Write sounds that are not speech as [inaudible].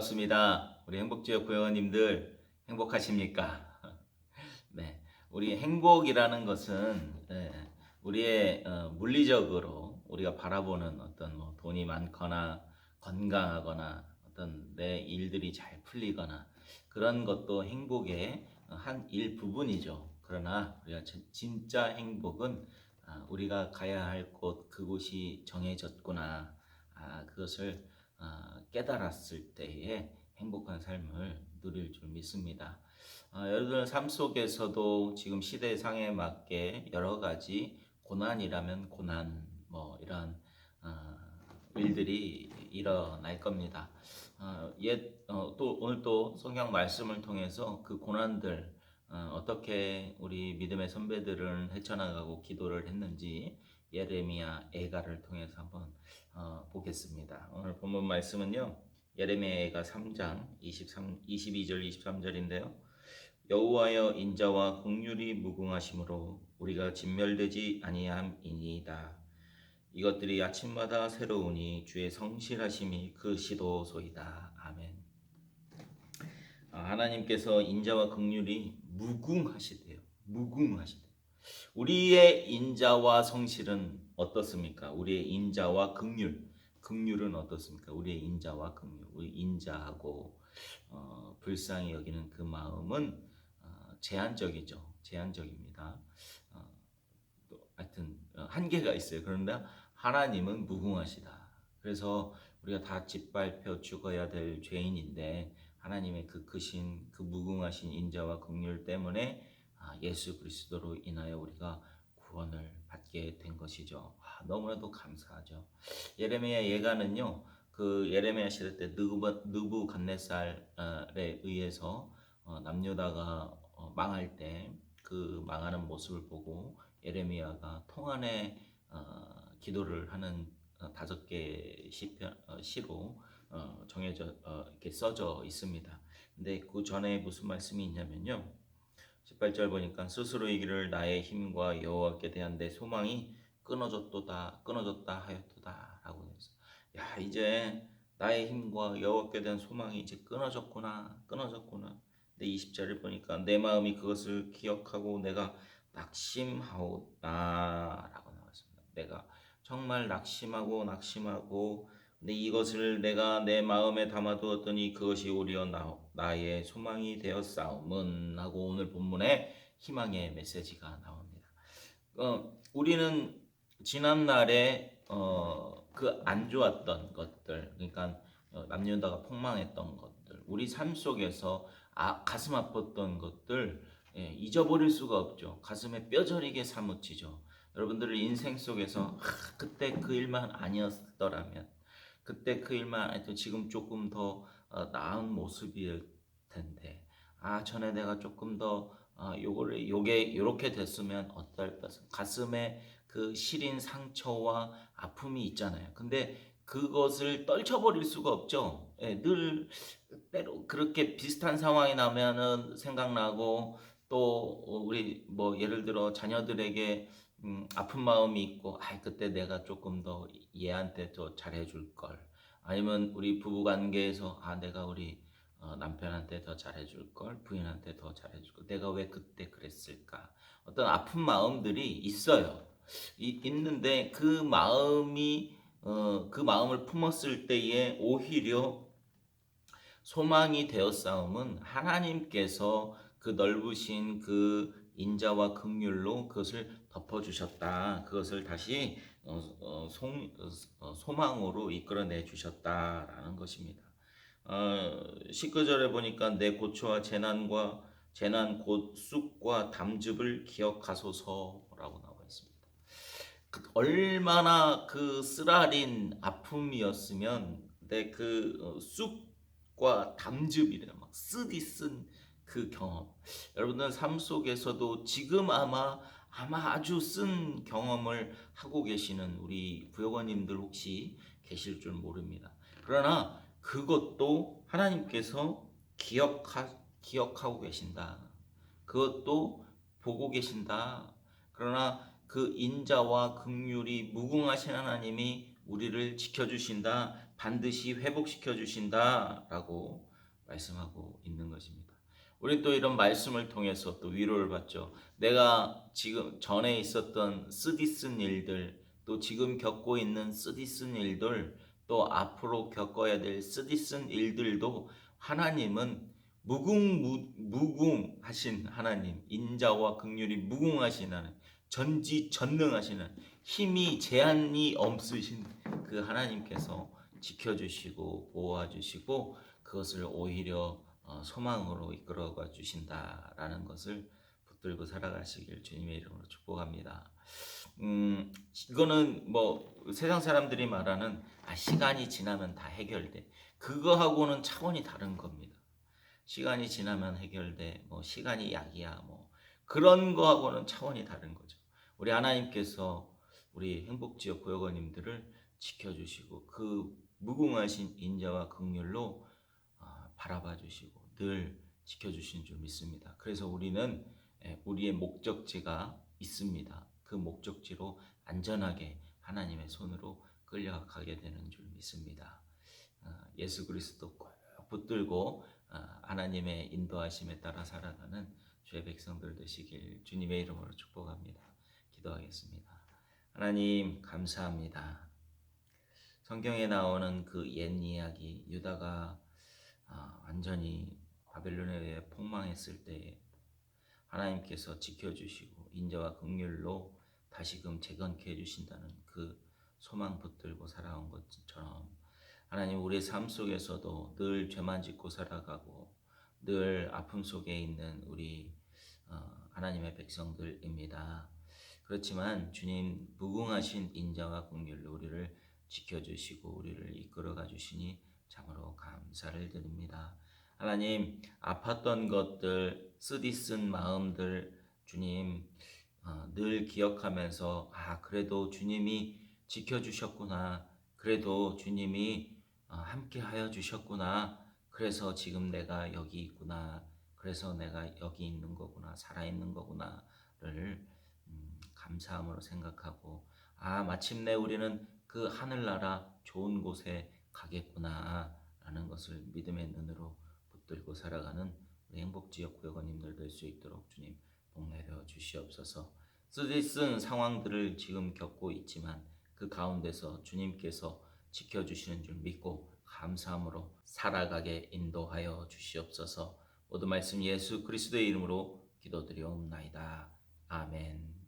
반갑습니다. 우리 행복지역 구회원님들 행복하십니까? [laughs] 네, 우리 행복이라는 것은 네, 우리의 어, 물리적으로 우리가 바라보는 어떤 뭐 돈이 많거나 건강하거나 어떤 내 일들이 잘 풀리거나 그런 것도 행복의 한 일부분이죠. 그러나 우리가 진- 진짜 행복은 아, 우리가 가야 할 곳 그곳이 정해졌구나. 아, 그것을 아, 깨달았을 때에 행복한 삶을 누릴 줄 믿습니다. 아, 여러분들 삶 속에서도 지금 시대상에 맞게 여러 가지 고난이라면 고난 뭐 이런 아, 일들이 일어날 겁니다. 아, 옛, 어, 또 오늘 또 성경 말씀을 통해서 그 고난들 어, 떻게 우리 믿음의 선배들은 헤쳐나가고 기도를 했는지 예레미야 애가를 통해서 한번 어, 보겠습니다. 오늘 본문 말씀은요. 예레미야가 3장 23, 22절 23절인데요. 여호와여 인자와 긍휼이 무궁하심으로 우리가 진멸되지 아니함이니이다. 이것들이 아침마다 새로우니 주의 성실하심이 그 시도소이다. 아멘. 아, 하나님께서 인자와 긍휼이 무궁하시대요. 무궁하시대. 우리의 인자와 성실은 어떻습니까? 우리의 인자와 긍휼, 긍휼은 어떻습니까? 우리의 인자와 긍휼, 우리 인자하고 어, 불쌍히 여기는 그 마음은 어, 제한적이죠. 제한적입니다. 어, 또 하여튼 어, 한계가 있어요. 그런데 하나님은 무궁하시다. 그래서 우리가 다 짓밟혀 죽어야 될 죄인인데 하나님의 그 크신 그 무궁하신 인자와 긍휼 때문에 아, 예수 그리스도로 인하여 우리가 구원을 받게 된 것이죠. 아, 너무나도 감사하죠. 예레미야 예가는요. 그 예레미야 시대 때 느부 느부갓네살에 의해서 어, 남유다가 어, 망할 때 그 망하는 모습을 보고 예레미야가 통안에 어, 기도를 하는 어, 다섯 개 시편 어, 시로 어, 정해져 어, 이렇게 써져 있습니다. 근데 그 전에 무슨 말씀이 있냐면요. 18절 보니까 스스로 이기를 나의 힘과 여호와께 대한 내 소망이 끊어졌도다 끊어졌다 하였도다라고 해서 야 이제 나의 힘과 여호와께 대한 소망이 이제 끊어졌구나 끊어졌구나. 근데 20절을 보니까 내 마음이 그것을 기억하고 내가 낙심하오다라고 나왔습니다. 내가 정말 낙심하고 낙심하고 근데 이것을 내가 내 마음에 담아두었더니 그것이 오히려 나, 나의 소망이 되었사옴은 하고 오늘 본문에 희망의 메시지가 나옵니다. 어, 우리는 지난 날에 어, 그 안 좋았던 것들, 그러니까 어, 남녀다가 폭망했던 것들, 우리 삶 속에서 아, 가슴 아팠던 것들 예, 잊어버릴 수가 없죠. 가슴에 뼈저리게 사무치죠. 여러분들 인생 속에서 아, 그때 그 일만 아니었더라면 그때 그 일만 하여튼 지금 조금 더 어, 나은 모습일 텐데 아 전에 내가 조금 더 어, 요거를 요게 요렇게 됐으면 어떨까 가슴에 그 시린 상처와 아픔이 있잖아요. 근데 그것을 떨쳐버릴 수가 없죠. 예, 늘 때로 그렇게 비슷한 상황이 나면은 생각나고 또 우리 뭐 예를 들어 자녀들에게 음, 아픈 마음이 있고, 아, 그때 내가 조금 더 얘한테 더 잘해줄 걸. 아니면 우리 부부 관계에서, 아, 내가 우리 어, 남편한테 더 잘해줄 걸, 부인한테 더 잘해줄 걸. 내가 왜 그때 그랬을까? 어떤 아픈 마음들이 있어요. 이, 있는데 그 마음이, 어, 그 마음을 품었을 때에 오히려 소망이 되었사움은 하나님께서 그 넓으신 그 인자와 긍휼로 그것을 덮어주셨다. 그것을 다시 어, 어, 송, 어, 소망으로 이끌어내 주셨다라는 것입니다. 어, 19절에 보니까 내 고초와 재난과 재난 곧 쑥과 담즙을 기억하소서라고 나와 있습니다. 그 얼마나 그 쓰라린 아픔이었으면 내 그 쑥과 담즙이래 막 쓰디 쓴 그 경험. 여러분들 삶 속에서도 지금 아마 아마 아주 쓴 경험을 하고 계시는 우리 부여관님들 혹시 계실 줄 모릅니다. 그러나 그것도 하나님께서 기억하, 기억하고 계신다. 그것도 보고 계신다. 그러나 그 인자와 긍휼이 무궁하신 하나님이 우리를 지켜주신다. 반드시 회복시켜 주신다 라고 말씀하고 있는 것입니다. 우리 또 이런 말씀을 통해서 또 위로를 받죠. 내가 지금 전에 있었던 쓰디쓴 일들, 또 지금 겪고 있는 쓰디쓴 일들, 또 앞으로 겪어야 될 쓰디쓴 일들도 하나님은 무궁 무궁하신 하나님, 인자와 극률이 무궁하신 하나님, 전지 전능하시는 힘이 제한이 없으신 그 하나님께서 지켜주시고 보호해주시고 그것을 오히려 어, 소망으로 이끌어가 주신다라는 것을 붙들고 살아가시길 주님의 이름으로 축복합니다. 음, 이거는 뭐 세상 사람들이 말하는 아, 시간이 지나면 다 해결돼. 그거하고는 차원이 다른 겁니다. 시간이 지나면 해결돼. 뭐 시간이 약이야. 뭐 그런 거하고는 차원이 다른 거죠. 우리 하나님께서 우리 행복 지역 구역원님들을 지켜주시고 그 무궁하신 인자와 긍휼로 어, 바라봐 주시고 늘 지켜주신 줄 믿습니다. 그래서 우리는 예, 우리의 목적지가 있습니다. 그 목적지로 안전하게 하나님의 손으로 끌려가게 되는 줄 믿습니다. 어, 예수 그리스도 꼭 붙들고 어, 하나님의 인도하심에 따라 살아가는 주의 백성들 되시길 주님의 이름으로 축복합니다. 기도하겠습니다. 하나님 감사합니다. 성경에 나오는 그 옛 이야기 유다가 아, 완전히 바벨론에 의해 폭망했을 때 하나님께서 지켜주시고 인자와 긍휼로 다시금 재건케 해주신다는 그 소망 붙들고 살아온 것처럼 하나님 우리의 삶 속에서도 늘 죄만 짓고 살아가고 늘 아픔 속에 있는 우리 어, 하나님의 백성들입니다. 그렇지만 주님 무궁하신 인자와 긍휼로 우리를 지켜주시고 우리를 이끌어가 주시니 참으로 감사를 드립니다. 하나님 아팠던 것들 쓰디쓴 마음들 주님 어, 늘 기억하면서 아 그래도 주님이 지켜주셨구나. 그래도 주님이 어, 함께하여 주셨구나. 그래서 지금 내가 여기 있구나. 그래서 내가 여기 있는 거구나. 살아 있는 거구나를 음, 감사함으로 생각하고 아 마침내 우리는 그 하늘나라 좋은 곳에 가겠구나 라는 것을 믿음의 눈으로 붙들고 살아가는 우리 행복지역 구역원님들 될 수 있도록 주님 복 내려 주시옵소서. 쓰디쓴 상황들을 지금 겪고 있지만 그 가운데서 주님께서 지켜주시는 줄 믿고 감사함으로 살아가게 인도하여 주시옵소서. 모든 말씀 예수 그리스도의 이름으로 기도드리옵나이다. 아멘